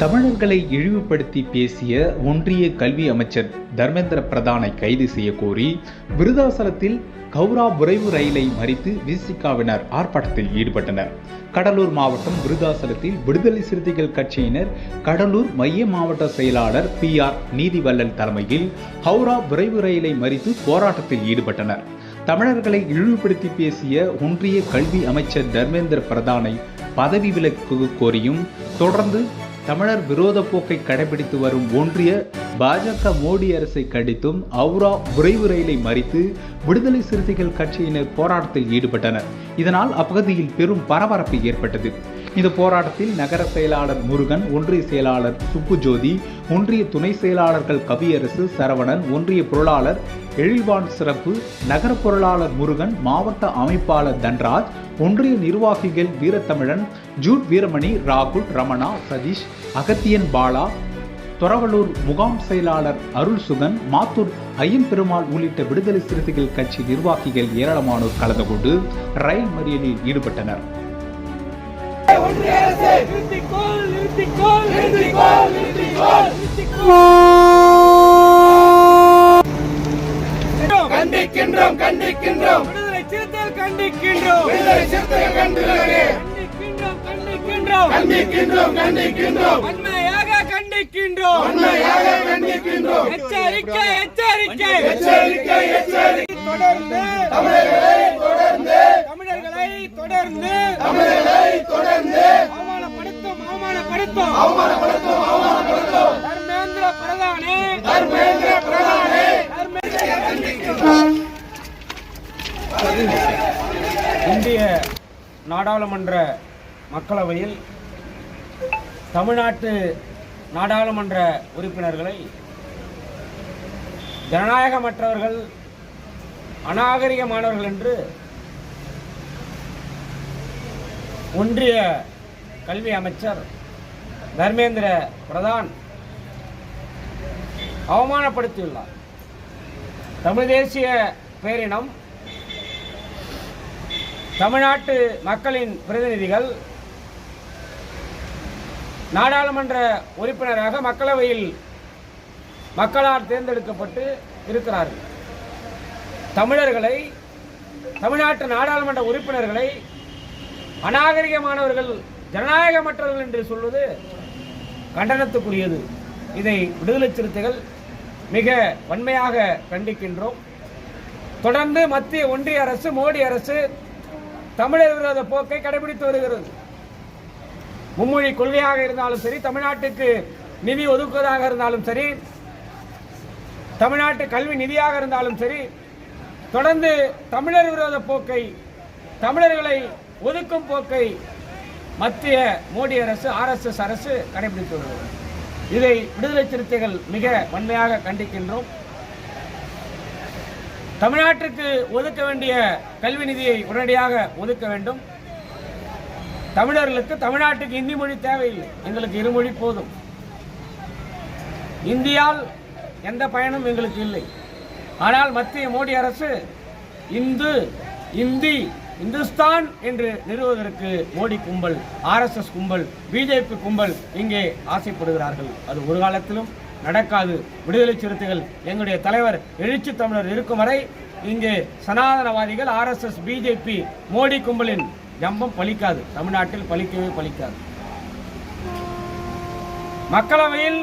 தமிழர்களை இழிவுபடுத்தி பேசிய ஒன்றிய கல்வி அமைச்சர் தர்மேந்திர பிரதானை கைது செய்ய கோரி விருதாசலத்தில் கௌரா விரைவு ரயிலை மறித்து விசிகாவினர் ஆர்ப்பாட்டத்தில் ஈடுபட்டனர். கடலூர் மாவட்டம் விருதாசலத்தில் விடுதலை சிறுத்தைகள் கட்சியினர் கடலூர் மைய மாவட்ட செயலாளர் பி ஆர் நீதிவல்லல் தலைமையில் ஹவுரா விரைவு ரயிலை மறித்து போராட்டத்தில் ஈடுபட்டனர். தமிழர்களை இழிவுபடுத்தி பேசிய ஒன்றிய கல்வி அமைச்சர் தர்மேந்திர பிரதானை பதவி விலக்கு கோரியும் தொடர்ந்து தமிழர் விரோத போக்கை கடைபிடித்து வரும் ஒன்றிய பாஜக மோடி அரசை கண்டித்தும் அவுரா விரைவு ரயிலை மறித்து விடுதலை சிறுத்தைகள் கட்சியினர் போராட்டத்தில் ஈடுபட்டனர். இதனால் அப்பகுதியில் பெரும் பரபரப்பு ஏற்பட்டது. இந்த போராட்டத்தில் நகர செயலாளர் முருகன் ஒன்றிய செயலாளர் சுப்புஜோதி ஒன்றிய துணை செயலாளர்கள் கவியரசு சரவணன் ஒன்றிய பொருளாளர் எழில்வான் சிறப்பு நகர பொருளாளர் முருகன் மாவட்ட அமைப்பாளர் தன்ராஜ் ஒன்றிய நிர்வாகிகள் வீரத்தமிழன் ஜூட் வீரமணி ராகுல் ரமணா சதீஷ் அகத்தியன் பாலா தொரவலூர் முகாம் செயலாளர் அருள் சுகன் மாத்தூர் ஐயம்பெருமாள் உள்ளிட்ட விடுதலை சிறுத்தைகள் கட்சி நிர்வாகிகள் ஏராளமானோர் கலந்து கொண்டு ரயில் மறியலில் ஈடுபட்டனர். கண்டிக்கின்றோம் கண்டிக்கின்றோம். கண்டிக்கின்றோம். விடுதலை சிறுத்தைகள் கண்டிக்கிறோம் கண்டிக்கின்றோம் கண்டிக்கின்றோம். கண்டிக்கின்றோம் வன்மையாக கண்டிக்கின்றோம். உண்மையாக கண்டிக்கின்றோம். எச்சரிக்கை எச்சரிக்கை. எச்சரிக்கை எச்சரிக்கை. தொடர்ந்து. தமிழர்களை தொடர்ந்து. தமிழர்களை தொடர்ந்து. தமிழர்களை தொடர்ந்து. அவமானப்படுத்தும் அவமானப்படுத்தும். அவமானப்படுத்தும் தர்மேந்திர பிரதானே தர்மேந்திர பிரதானே இந்திய நாடாளுமன்ற மக்களவையில் தமிழ்நாட்டு நாடாளுமன்ற உறுப்பினர்களை ஜனநாயகமற்றவர்கள் அநாகரிகமானவர்கள் என்று ஒன்றிய கல்வி அமைச்சர் தர்மேந்திர பிரதான் அவமானப்படுத்தியுள்ளார். தமிழ் தேசிய பேரினம் தமிழ்நாட்டு மக்களின் பிரதிநிதிகள் நாடாளுமன்ற உறுப்பினராக மக்களவையில் மக்களால் தேர்ந்தெடுக்கப்பட்டு இருக்கிறார்கள். தமிழர்களை தமிழ்நாட்டு நாடாளுமன்ற உறுப்பினர்களை அநாகரிகமானவர்கள் ஜனநாயகமற்றவர்கள் என்று சொல்வது கண்டனத்துக்குரியது. இதை விடுதலை சிறுத்தைகள் மிக வன்மையாக கண்டிக்கின்றோம். தொடர்ந்து மத்திய ஒன்றிய அரசு மோடி அரசு தமிழர் விரோத போக்கை கடைபிடித்து வருகிறது. மும்மொழி கொள்கையாக இருந்தாலும் சரி தமிழ்நாட்டுக்கு நிதி ஒதுக்குவதாக இருந்தாலும் சரி தமிழ்நாட்டு கல்வி நிதியாக இருந்தாலும் சரி தொடர்ந்து தமிழர் விரோத போக்கை தமிழர்களை ஒதுக்கும் போக்கை மத்திய மோடி அரசு ஆர்எஸ்எஸ் அரசு கடைபிடித்து வருகிறது. இதை விடுதலை சிறுத்தைகள் மிக வன்மையாக கண்டிக்கின்றோம். தமிழ்நாட்டிற்கு ஒதுக்க வேண்டிய கல்வி நிதியை உடனடியாக ஒதுக்க வேண்டும். தமிழர்களுக்கு தமிழ்நாட்டுக்கு இந்தி மொழி தேவையில்லை. எங்களுக்கு இருமொழி போதும். இந்தியால் எந்த பயனும் எங்களுக்கு இல்லை. ஆனால் மத்திய மோடி அரசு இந்து இந்தி இந்துஸ்தான் என்று நிறுவுவதற்கு மோடி கும்பல் ஆர்எஸ்எஸ் கும்பல் பிஜேபி கும்பல் இங்கே ஆசைப்படுகிறார்கள். அது ஒரு காலத்திலும் நடக்காது. விடுதலை சிறுத்தைகள் எங்களுடைய தலைவர் எழுச்சி தமிழர் இருக்கும் வரை இங்கே சனாதனவாதிகள் ஆர்எஸ்எஸ் பிஜேபி மோடி கும்பலின் ஜம்பம் பலிக்காது. தமிழ்நாட்டில் பலிக்கவே பலிக்காது. மக்களவையில்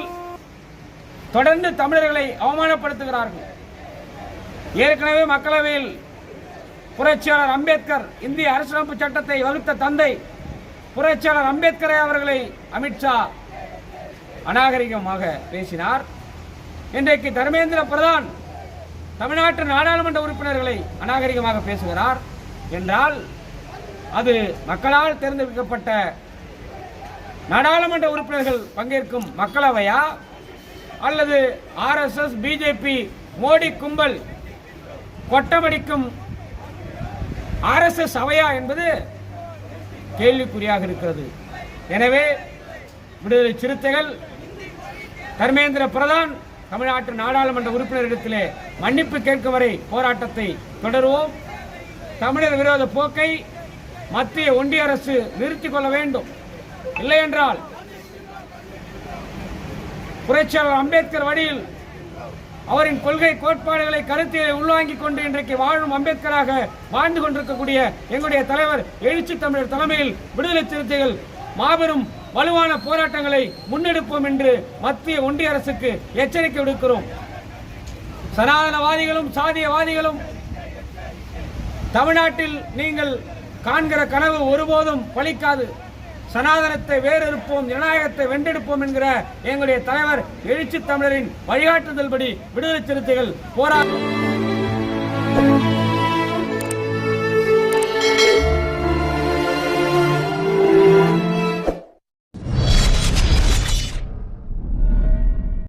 தொடர்ந்து தமிழர்களை அவமானப்படுத்துகிறார்கள். ஏற்கனவே மக்களவையில் புரட்சியாளர் அம்பேத்கர் இந்திய அரசியலமைப்பு சட்டத்தை வகுத்த தந்தை புரட்சியாளர் அம்பேத்கரை அவர்களை அமித்ஷா அநாகரிகமாக பேசினார். இன்றைக்கு தர்மேந்திர பிரதான் தமிழ்நாட்டு நாடாளுமன்ற உறுப்பினர்களை அநாகரிகமாக பேசுகிறார். என்றால் அது மக்களால் தேர்ந்தெடுக்கப்பட்ட நாடாளுமன்ற உறுப்பினர்கள் பங்கேற்கும் மக்களவையா? அல்லது ஆர்எஸ்எஸ் பிஜேபி மோடி கும்பல் கொட்டமடிக்கும் ஆர்எஸ்எஸ் அவையா என்பது கேள்விக்குறியாக இருக்கிறது. எனவே விடுதலை சிறுத்தைகள் தர்மேந்திர பிரதான் தமிழ்நாட்டு நாடாளுமன்ற உறுப்பினரிடத்திலே மன்னிப்பு கேட்கும் வரை போராட்டத்தை தொடருவோம். தமிழர் விரோத போக்கை மத்திய ஒன்றிய அரசு நிறுத்திக் கொள்ள வேண்டும். இல்லை என்றால் புரட்சியாளர் அம்பேத்கர் வழியில் அவரின் கொள்கை கோட்பாடுகளை கருத்தியலை உள்வாங்கிக் கொண்டு இன்றைக்கு வாழும் அம்பேத்கராக வாழ்ந்து கொண்டிருக்கக்கூடிய எங்களுடைய தலைவர் எழுச்சி தமிழர் தலைமையில் விடுதலை சிறுத்தைகள் மாபெரும் வலுவான போராட்டங்களை முன்னெடுப்போம் என்று மத்திய ஒன்றிய அரசுக்கு எச்சரிக்கை விடுக்கிறோம். சனாதனவாதிகளும் சாதியவாதிகளும் தமிழ்நாட்டில் நீங்கள் காண்கிற கனவு ஒருபோதும் பலிக்காது சனாதனத்தை வேறெடுப்போம் ஜனநாயகத்தை வென்றெடுப்போம் என்கிற எங்களுடைய தலைவர் எழுச்சி தமிழரின் வழிகாட்டுதல்படி விடுதலை சிறுத்தைகள் போராட்டம்.